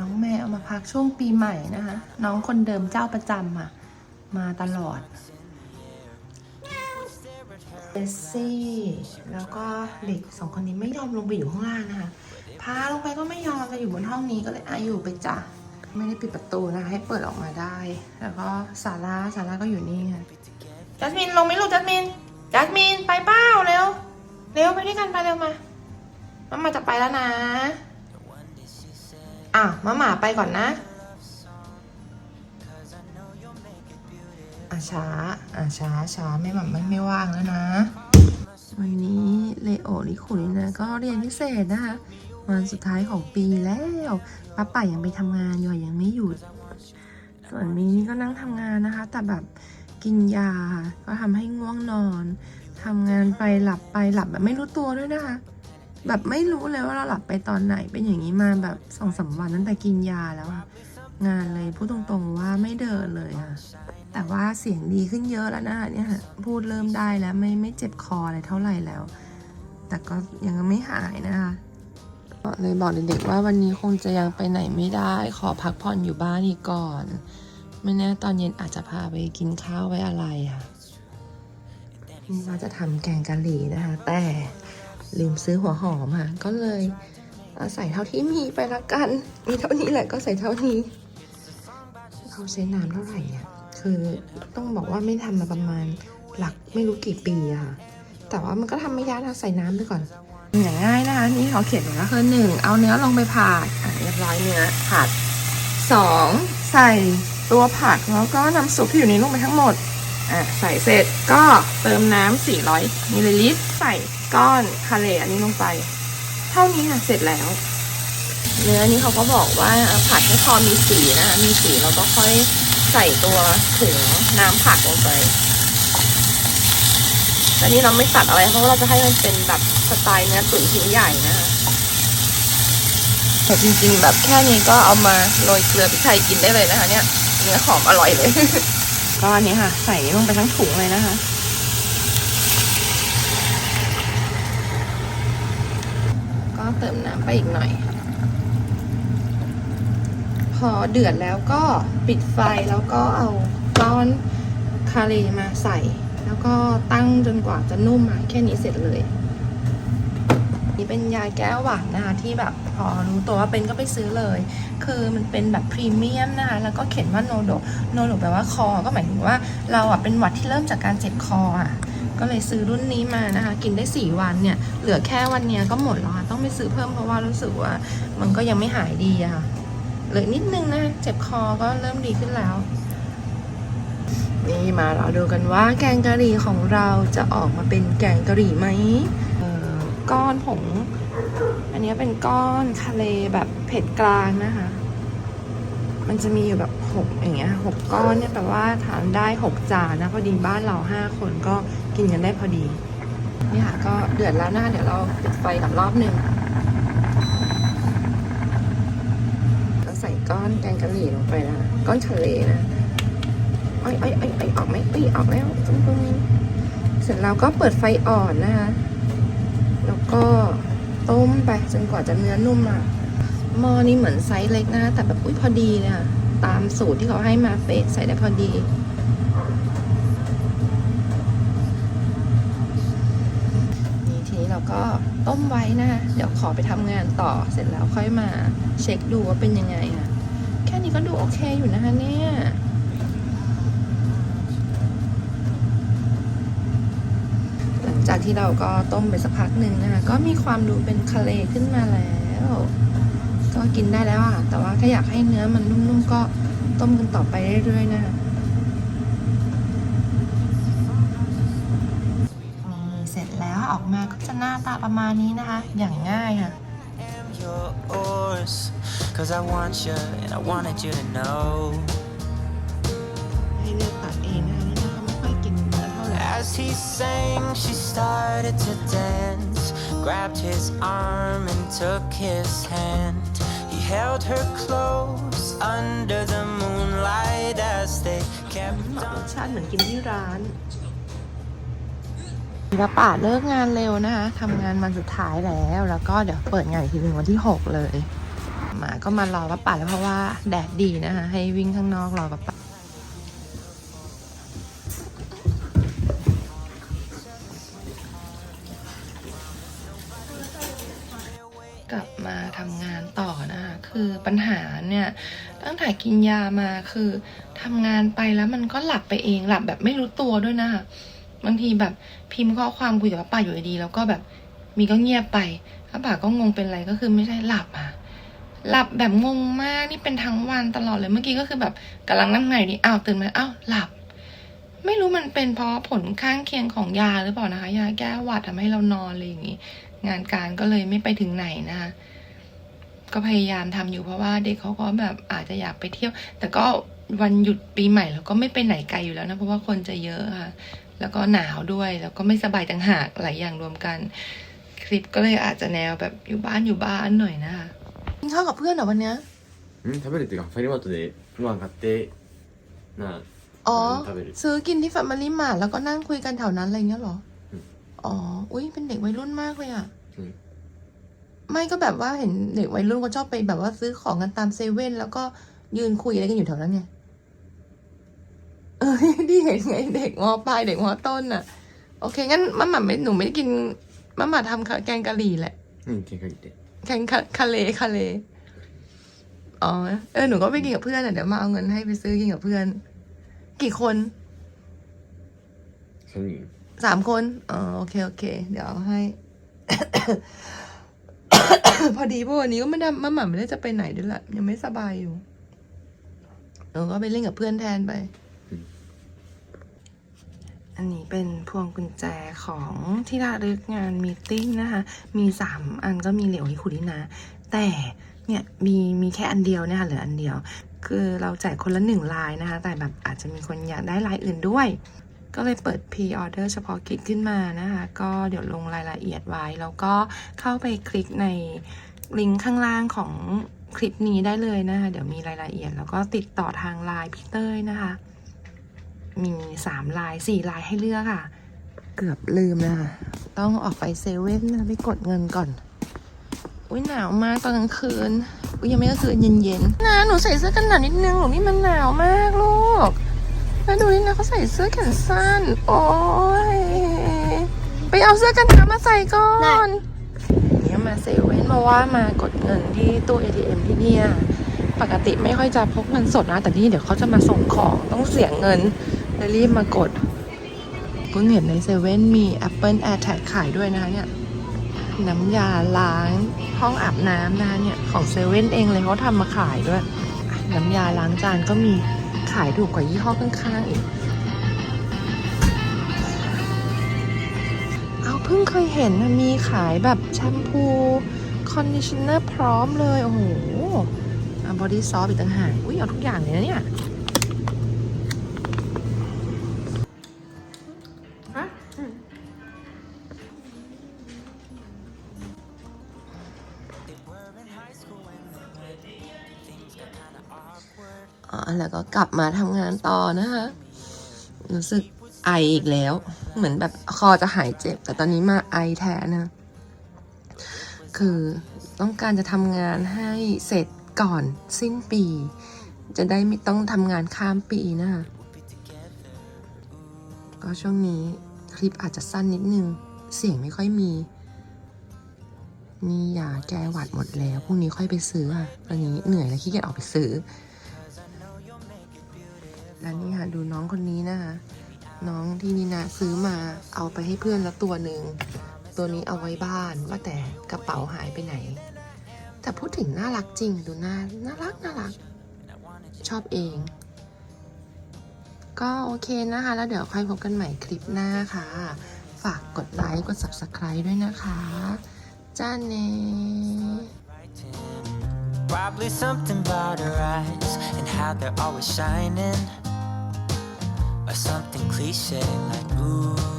น้องแม่เอามาพักช่วงปีใหม่นะคะ น้องคนเดิมเจ้าประจำอะ มาตลอดเจสซี่แล้วก็เด็กสองคนนี้ไม่ยอมลงไปอยู่ข้างล่างนะคะ พาลงไปก็ไม่ยอมจะอยู่บนห้องนี้ก็เลยอาอยู่ไปจ้ะไม่ได้ปิดประตูนะคะให้เปิดออกมาได้ แล้วก็ซาราซาราก็อยู่นี่ค่ะจัสมินลงไหมลูกจัสมินจัสมินไปเป้าเร็ว เร็วไปด้วยกันไปเร็วมา มามาจะไปแล้วนะ อ้าวมาหมาไปก่อนนะอะช้าอะช้าช้าไม่หมาไม่ไม่ว่างแล้วนะ วันนี้เลโอลิขุลินะก็เรียนพิเศษนะคะวันสุดท้ายของปีแล้วป้าป่ายังไปทำงานอยู่ยังไม่หยุด ส่วนมีนี่ก็นั่งทำงานนะคะ แต่แบบกินยาก็ทำให้ง่วงนอนทำงานไปหลับไปหลับแบบไม่รู้ตัวด้วยนะคะ แบบไม่รู้เลยว่าเราหลับไปตอนไหนเป็นอย่างนี้มาแบบสองสามวันตั้งแต่กินยาแล้วอะงานเลยพูดตรงๆว่าไม่เดินเลยค่ะแต่ว่าเสียงดีขึ้นเยอะแล้วนะคะเนี่ยพูดเริ่มได้แล้วไม่ไม่เจ็บคออะไรเท่าไหร่แล้ว แต่ก็ยังไม่หายนะคะเลยบอกเด็กๆว่าวันนี้คงจะยังไปไหนไม่ได้ ขอพักผ่อนอยู่บ้านอีกก่อน ไม่แน่ตอนเย็นอาจจะพาไปกินข้าวไว้อะไรค่ะนี่ว่าจะทำแกงกะหรี่นะคะ แต่ ลืมซื้อหัวหอมค่ะก็เลยเอาใส่เท่าที่มีไปละกัน มีเท่านี้แหละก็ใส่เท่านี้เขาใช้น้ำเท่าไหร่เนี่ยคือต้องบอกว่าไม่ทำมาประมาณหลักไม่รู้กี่ปีอะค่ะแต่ว่ามันก็ทำไม่ยากนะใส่น้ำไปก่อน อย่างง่ายนะคะนี่เขาเขียนไว้แล้วคือหนึ่งเอาเนื้อลงไปผัดอะเรียบร้อยเนื้อผัดสองใส่ตัวผักแล้วก็น้ำซุปที่อยู่ในลงไปทั้งหมดอะใส่เสร็จก็เติมน้ำ400มิลลิลิตรใส่ ก้อนคาเลอันนี้ลงไป เท่านี้ค่ะเสร็จแล้ว เนื้อนี้เขาก็บอกว่าผัดให้พอมีสีนะคะมีสีเราก็ค่อยใส่ตัวถุงน้ำผักลงไปแต่นี่เราไม่ตัดอะไรเพราะว่าเราจะให้มันเป็นแบบสไตล์เนื้อตุ๋นชิ้นใหญ่นะคะแต่จริงๆ แบบแค่นี้ก็เอามาโรยเกลือพริกไทยกินได้เลยนะคะ เนี่ยเนื้อหอมอร่อยเลย ก็อันนี้ค่ะ ใส่ลงไปทั้งถุงเลยนะคะ เติมน้ำไปอีกหน่อย พอเดือดแล้วก็ปิดไฟแล้วก็เอาก้อนคาเรมาใส่ แล้วก็ตั้งจนกว่าจะนุ่มอะแค่นี้เสร็จเลย นี่เป็นยาแก้วหวัดนะคะ ที่แบบพอรู้ตัวว่าเป็นก็ไปซื้อเลย คือมันเป็นแบบพรีเมียมนะคะแล้วก็เขียนว่าโนโดโนโดแปลว่าคอ ก็หมายถึงว่าเราอะเป็นหวัดที่เริ่มจากการเจ็บคออะ ก็เลยซื้อรุ่นนี้มานะคะ กินได้ 4 วันเนี่ย เหลือแค่วันเนี้ยก็หมดแล้วค่ะต้องไปซื้อเพิ่มเพราะว่ารู้สึกว่ามันก็ยังไม่หายดีอะค่ะเหลือนิดนึงนะ เจ็บคอก็เริ่มดีขึ้นแล้ว นี่มาเราดูกันว่าแกงกะหรี่ของเราจะออกมาเป็นแกงกะหรี่ไหมเอ่อก้อนผง อันนี้เป็นก้อนทะเลแบบเผ็ดกลางนะคะ มันจะมีอยู่แบบหกอย่างเงี้ยหกก้อนเนี่ยแปลว่าทานได้หกจานนะพอดีบ้านเราห้าคนก็ กินกันได้พอดีนี่ค่ะก็เดือดแล้วนะเดี๋ยวเราปิดไฟกับรอบหนึ่งแล้วใส่ก้อนแกงกะหรี่ลงไปนะก้อนทะเลนะไอ้ไอ้ไอ้ไอ้ออกไหมไอ้ยออกแล้วตรงตรงนี้เสร็จแล้วก็เปิดไฟอ่อนนะคะแล้วก็ต้มไปจนกว่าจะเนื้อนุ่มอะหม้อนี้เหมือนไซส์เล็กนะ แต่แบบอุ้ยพอดีเลยอะตามสูตรที่เขาให้มาเป๊ะใส่ได้พอดี ก็ต้มไว้นะเดี๋ยวขอไปทำงานต่อเสร็จแล้วค่อยมาเช็คดูว่าเป็นยังไงอะแค่นี้ก็ดูโอเคอยู่นะคะเนี่ยหลังจากที่เราก็ต้มไปสักพักหนึ่งนะคะก็มีความดูเป็นคาเลขึ้นมาแล้วก็กินได้แล้วอะแต่ว่าถ้าอยากให้เนื้อมันนุ่มๆก็ต้มกันต่อไปเรื่อยๆนะคะนี่ เสร็จแล้วออกมาก็จะหน้าตาประมาณนี้นะคะ อย่างง่ายค่ะ am yours. Cause I want you and I wanted you to know. ให้เลือกตัดเองนะคะนี่นะคะไม่ค่อยกินเนื้อเท่าไหร่ As he sang, she started to dance. Grabbed his arm and took his hand. He held her close under the moonlight as they kept ร on. สชาติเหมือนกินที่ร้าน แล้วป่าเลิกงานเร็วนะคะทำงานวันสุดท้ายแล้ว แล้วก็เดี๋ยวเปิดงานอีกทีหนึ่งวันที่ 6 เลยมาก็มารอป้าป่าแล้วเพราะว่าแดดดีนะคะให้วิ่งข้างนอกรอป้าป่ากลับมาทำงานต่อนะคะคือปัญหาเนี่ยตั้งแต่กินยามาคือทำงานไปแล้วมันก็หลับไปเองหลับแบบไม่รู้ตัวด้วยนะคะ บางทีแบบพิมพ์ข้อความคุยกับป้าป่าอยู่ดี แล้วก็แบบมีก็เงียบไปป้าป่าก็งงเป็นไรก็คือไม่ใช่หลับอะหลับแบบงงมากนี่เป็นทั้งวันตลอดเลยเมื่อกี้ก็คือแบบกำลังนั่งไหนดีอ้าวตื่นมาอ้าวหลับ ไม่รู้มันเป็นเพราะผลข้างเคียงของยาหรือเปล่านะคะ ยาแก้หวัดทำให้เรานอนอะไรอย่างงี้งานการก็เลยไม่ไปถึงไหนนะคะก็พยายามทำอยู่เพราะว่าเด็กเขาก็แบบอาจจะอยากไปเที่ยว แต่ก็วันหยุดปีใหม่เราก็ไม่ไปไหนไกลอยู่แล้วนะเพราะว่าคนจะเยอะค่ะ แล้วก็หนาวด้วย แล้วก็ไม่สบายต่างหากหลายอย่างรวมกัน คลิปก็เลยอาจจะแนวแบบอยู่บ้านอยู่บ้านหน่อยนะคะกินข้าวกับเพื่อนเหรอวันเนี้ย うん食べるっていうかファミリーマートでプマン買ってな อ๋อ 食べる ซื้อกินที่แฟมิลี่มาร์ทแล้วก็นั่งคุยกันแถวนั้นอะไรเงี้ยเหรอ อืม อ๋อ อุ้ยเป็นเด็กวัยรุ่นมากเลยอ่ะ うん ไม่ก็แบบว่าเห็นเด็กวัยรุ่นเขาชอบไปแบบว่าซื้อของกันตามเซเว่นแล้วก็ยืนคุยอะไรกันอยู่แถวนั้นไง เ ออที่เห็นไงเด็กมอปลายเด็กมอต้นอะ โอเค งั้นมัมม่าไม่หนูไม่ได้กินมัมม่าทำแกงกะหรี่แหละ อืมกินรี่แกงคาเลคาเลอ๋อเออหนูก็ไปกินกับเพื่อนอะเดี๋ยวมาเอาเงินให้ไปซื้อกินกับเพื่อน กี่คนสามคนอ๋อโอเคโอเค เดี๋ยวเอาให้ พอดีพราวันนี้ก็ไม่ได้มัมม่าไม่ได้จะไปไหนด้วยละยังไม่สบายอยู่หนูก็ไปเล่นกับเพื่อนแทนไป อันนี้เป็นพวงกุญแจของที่ระลึกงานมีติ้งนะคะ มีสามอันก็มีเหลวลิคุรินะ แต่เนี่ยมีมีแค่อันเดียวเนี่ยค่ะเหลืออันเดียว คือเราแจกคนละหนึ่งลายนะคะ แต่แบบอาจจะมีคนอยากได้ลายอื่นด้วย ก็เลยเปิด pre-order เฉพาะกิจขึ้นมานะคะ ก็เดี๋ยวลงรายละเอียดไว้ แล้วก็เข้าไปคลิกในลิงก์ข้างล่างของคลิปนี้ได้เลยนะคะ เดี๋ยวมีรายละเอียด แล้วก็ติดต่อทางไลน์พี่เต้ยนะคะ มีสามลายสี่ลายให้เลือกค่ะ เกือบลืมนะคะต้องออกไปเซเว่นนะไปกดเงินก่อน อุ้ยหนาวมากตอนกลางคืน อุ้ยยังไม่ก็คืนเย็นๆนะหนูใส่เสื้อกันหนาวนิดนึงหนูนี่มันหนาวมากลูกแล้วดูนี่นะเขาใส่เสื้อแขนสั้น โอ้ยไปเอาเสื้อกันหนาวมาใส่ก่อนเนี่ยมาเซเว่นเพราะว่ามากดเงินที่ตู้ ATM ที่เนี่ยปกติไม่ค่อยจะพกเงินสดนะ แต่นี่เดี๋ยวเขาจะมาส่งของต้องเสียเงิน เลยรีบมากดเพิ่งเห็นในเซเว่นมี Apple AirTag ขายด้วยนะคะเนี่ยน้ำยาล้างห้องอาบน้ำนะคะเนี่ยของเซเว่นเองเลยเขาทำมาขายด้วย น้ำยาล้างจานก็มีขายถูกกว่ายี่ห้อข้างๆอีก เอาเพิ่งเคยเห็นมีขายแบบแชมพูคอนดิชเนอร์พร้อมเลย โอ้โหบอดี้ซอฟอีกต่างหากอุ้ยเอาทุกอย่างเลยนะเนี่ย แล้วก็กลับมาทำงานต่อนะคะรู้สึกไออีกแล้ว เหมือนแบบคอจะหายเจ็บ แต่ตอนนี้มาไอแทนนะคือต้องการจะทำงานให้เสร็จก่อนสิ้นปี จะได้ไม่ต้องทำงานข้ามปีนะคะก็ช่วงนี้คลิปอาจจะสั้นนิดนึง เสียงไม่ค่อยมีนี่ยาแก้หวัดหมดแล้วพรุ่งนี้ค่อยไปซื้อค่ะตอนนี้เหนื่อยแล้วขี้เกียจออกไปซื้อ แล้วนี่ค่ะดูน้องคนนี้นะคะ น้องที่นีนาซื้อมาเอาไปให้เพื่อนแล้วตัวหนึ่ง ตัวนี้เอาไว้บ้านว่าแต่กระเป๋าหายไปไหน แต่พูดถึงน่ารักจริงดูน่าน่ารักน่ารัก ชอบเอง ก็โอเคนะคะ แล้วเดี๋ยวค่อยพบกันใหม่คลิปหน้าค่ะ ฝากกดไลค์กด subscribe ด้วยนะคะจ้าเน Probably something about her eyes and how they're always shining. Or something cliche like, ooh,